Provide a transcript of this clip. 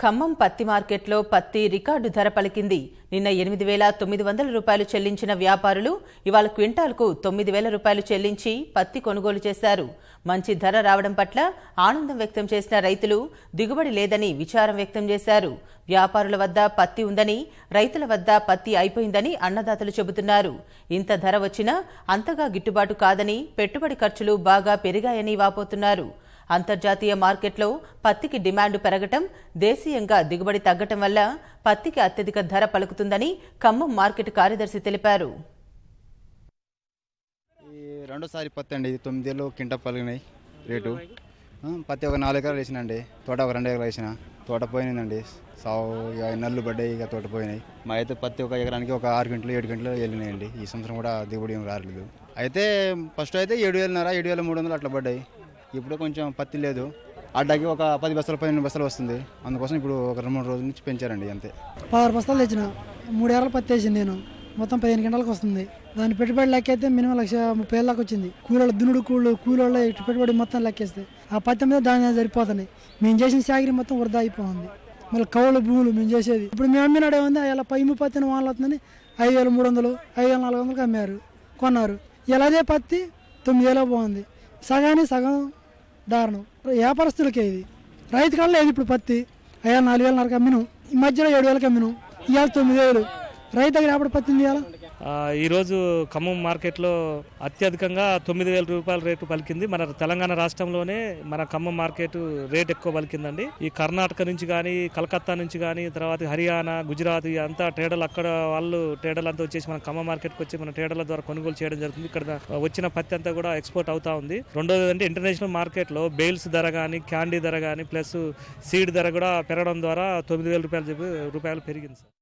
ఖమ్మం పత్తి మార్కెట్లో పత్తి రికార్డు ధర పలికింది. నిన్న ఎనిమిది వేల తొమ్మిది వందల రూపాయలు చెల్లించిన వ్యాపారులు ఇవాళ క్వింటాల్కు తొమ్మిది వేల రూపాయలు చెల్లించి పత్తి కొనుగోలు చేశారు. మంచి ధర రావడం పట్ల ఆనందం వ్యక్తం చేసిన రైతులు దిగుబడి లేదని విచారం వ్యక్తం చేశారు. వ్యాపారుల వద్ద పత్తి ఉందని రైతుల వద్ద పత్తి అయిపోయిందని అన్నదాతలు చెబుతున్నారు. ఇంత ధర వచ్చినా అంతగా గిట్టుబాటు కాదని పెట్టుబడి ఖర్చులు బాగా పెరిగాయని వాపోతున్నారు. అంతర్జాతీయ మార్కెట్లో పత్తికి డిమాండ్ పెరగటం దేశీయంగా దిగుబడి తగ్గటం వల్ల పత్తికి అత్యధిక ధర పలుకుతుందని ఖమ్మం మార్కెట్ కార్యదర్శి తెలిపారు. ఈ రెండోసారి పత్తి అండి ఇది తొమ్మిదేళ్ళు కింట పలిగినాయి రేటు. పత్తి ఒక నాలుగు ఎకరాలు వేసినండి తోట ఒక రెండు ఎకరాలు వేసిన. తోట పోయినండి సావు ఇక నల్లు పడ్డాయి ఇక తోట పోయినాయి. మా అయితే పత్తి ఒక ఎకరానికి ఒక ఆరు గంటలు ఏడు గంటలు వెళ్ళినాయండి. ఈ సంవత్సరం కూడా దిగుబడి ఏం రాలేదు. అయితే ఫస్ట్ అయితే ఏడు వేలన్నర ఏడు వేల మూడు వందలు అట్లా పడ్డాయి. ఇప్పుడు కొంచెం పత్తి లేదు. అడ్డాకి ఒక పది బస్తాలు పదిహేను బస్తాలు వస్తుంది. అందుకోసం ఇప్పుడు ఒక రెండు మూడు రోజుల నుంచి పెంచారండి అంతే. పదహారు బస్తాలు తెచ్చిన. మూడు ఏళ్ళ పత్తి వేసింది నేను. మొత్తం పదిహేను గంటలకు వస్తుంది. దాని పెట్టుబడి లెక్కైతే మినిమం లక్ష ముప్పై వేల దాకా వచ్చింది. కూలీల దున్నుడు కూళ్ళు కూలీళ్ళ పెట్టుబడి మొత్తం లెక్కేస్తే. ఆ పత్తి మీద దాని సరిపోతున్నాయి. మేము చేసిన సాగిరి మొత్తం వృధా అయిపోతుంది మళ్ళీ కౌలు భూములు మేము చేసేది. ఇప్పుడు మేము అమ్మినాడే ఉంది ఇలా పైము పత్తిని వాళ్ళు అవుతుందని ఐదు వేల మూడు వందలు ఐదు వేల నాలుగు వందలకు అమ్మారు. కొన్నారు. ఇలా అదే పత్తి తొమ్మిది వేల బాగుంది సగానికి సగం దారుణం. వ్యాపారస్తులకే ఇది? రైతు కన్నా లేదు ఇప్పుడు పత్తి. అయ్యా నాలుగు వేల నరకు అమ్మిను ఈ మధ్యలో ఏడు వేలకు అమ్మిను. ఇవాళ తొమ్మిది వేలు. రైతు దగ్గర ఎప్పుడు పత్తి ఉంది ఇవాళ ఈరోజు ఖమ్మం మార్కెట్లో అత్యధికంగా తొమ్మిది వేల రూపాయల రేటు పలికింది. మన తెలంగాణ రాష్ట్రంలోనే మన ఖమ్మం మార్కెట్ రేట్ ఎక్కువ పలికిందండి. ఈ కర్ణాటక నుంచి కానీ కలకత్తా నుంచి కానీ తర్వాత హర్యానా గుజరాత్ అంతా ట్రేడర్లు అక్కడ వాళ్ళు ట్రేడర్లు అంతా వచ్చేసి మన ఖమ్మం మార్కెట్కి వచ్చి మన ట్రేడర్ల ద్వారా కొనుగోలు చేయడం జరుగుతుంది. ఇక్కడ వచ్చిన పత్తి అంతా కూడా ఎక్స్పోర్ట్ అవుతా ఉంది. రెండోది అంటే ఇంటర్నేషనల్ మార్కెట్లో బెయిల్స్ ధర కానీ క్యాండీ ధర కానీ ప్లస్ సీడ్ ధర కూడా పెరగడం ద్వారా తొమ్మిది వేల రూపాయలు రూపాయలు పెరిగింది సార్.